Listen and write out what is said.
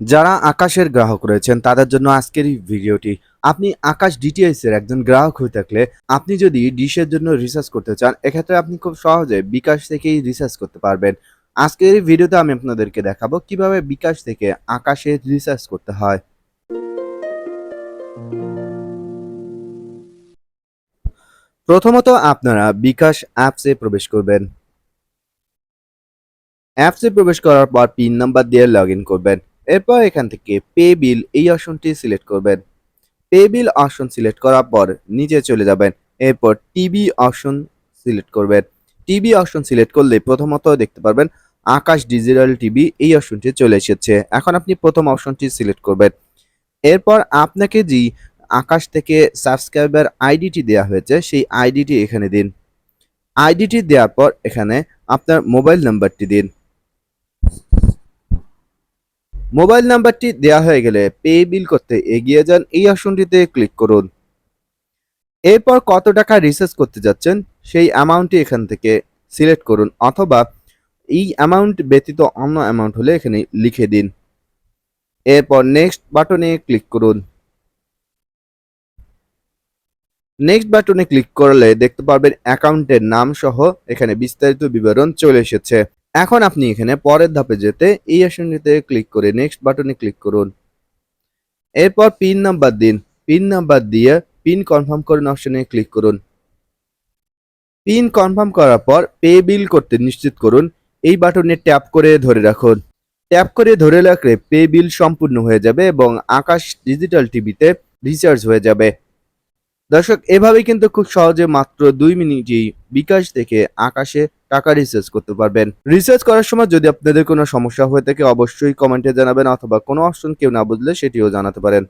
যারা আকাশের গ্রাহক রয়েছেন, তাদের জন্য আজকের এই ভিডিওটি। আপনি আকাশ ডিটিএস এর একজন গ্রাহক হয়ে থাকলে, আপনি যদি ডিশের জন্য রিসার্চ করতে চান, এক্ষেত্রে আপনি খুব সহজে বিকাশ থেকেই রিসার্চ করতে পারবেন। আজকের এই ভিডিওতে আমি আপনাদেরকে দেখাবো কীভাবে বিকাশ থেকে আকাশে রিসার্চ করতে হয়। প্রথমত আপনারা বিকাশ অ্যাপসে প্রবেশ করবেন। অ্যাপসে প্রবেশ করার পর পিন নাম্বার দিয়ে লগ করবেন। এরপর এখান থেকে পে বিল এই অপশনটি সিলেক্ট করবেন। পে বিল অপশন সিলেক্ট করার পর নিচে চলে যাবেন। এরপর টিভি অপশন সিলেক্ট করবেন। টিভি অপশন সিলেক্ট করলে প্রথমত দেখতে পারবেন আকাশ ডিজিটাল টিভি এই অপশনটি চলে এসেছে। এখন আপনি প্রথম অপশনটি সিলেক্ট করবেন। এরপর আপনাকে যে আকাশ থেকে সাবস্ক্রাইবার আইডিটি দেওয়া হয়েছে সেই আইডিটি এখানে দিন। আইডিটি দেওয়ার পর এখানে আপনার মোবাইল নাম্বারটি দিন। মোবাইল নাম্বারটি দেওয়া হয়ে গেলে পে বিল করতে এগিয়ে যান এই অপশনটিতে ক্লিক করুন। এরপর কত টাকা রিচার্জ করতে যাচ্ছেন সেই অ্যামাউন্টটি এখান থেকে সিলেক্ট করুন অথবা এই অ্যামাউন্ট ব্যতীত অন্য অ্যামাউন্ট হলে এখানে লিখে দিন। এরপর নেক্সট বাটনে ক্লিক করুন। নেক্সট বাটনে ক্লিক করলে দেখতে পারবেন অ্যাকাউন্টের নাম সহ এখানে বিস্তারিত বিবরণ চলে এসেছে। এখন আপনি এখানে পরের ধাপে যেতে এই অপশনটিতে ক্লিক করে নেক্সট বাটনে ক্লিক করুন। এরপর পিন নাম্বার দিন। পিন নাম্বার দিয়ে পিন কনফার্ম করুন অপশনে ক্লিক করুন। পিন কনফার্ম করার পর পে বিল করতে নিশ্চিত করুন। এই বাটনে ট্যাপ করে ধরে রাখুন। ট্যাপ করে ধরে রাখলে পে বিল সম্পূর্ণ হয়ে যাবে এবং আকাশ ডিজিটাল টিভিতে রিচার্জ হয়ে যাবে। দর্শক, এভাবে কিন্তু খুব সহজে মাত্র দুই মিনিটেই বিকাশ থেকে আকাশে টাকা রিসার্চ করতে পারবেন। রিসার্চ করার সময় যদি আপনাদের কোনো সমস্যা হয়ে থাকে, অবশ্যই কমেন্টে জানাবেন, অথবা কোনো অপশন কেউ না বুঝলে সেটিও জানাতে পারেন।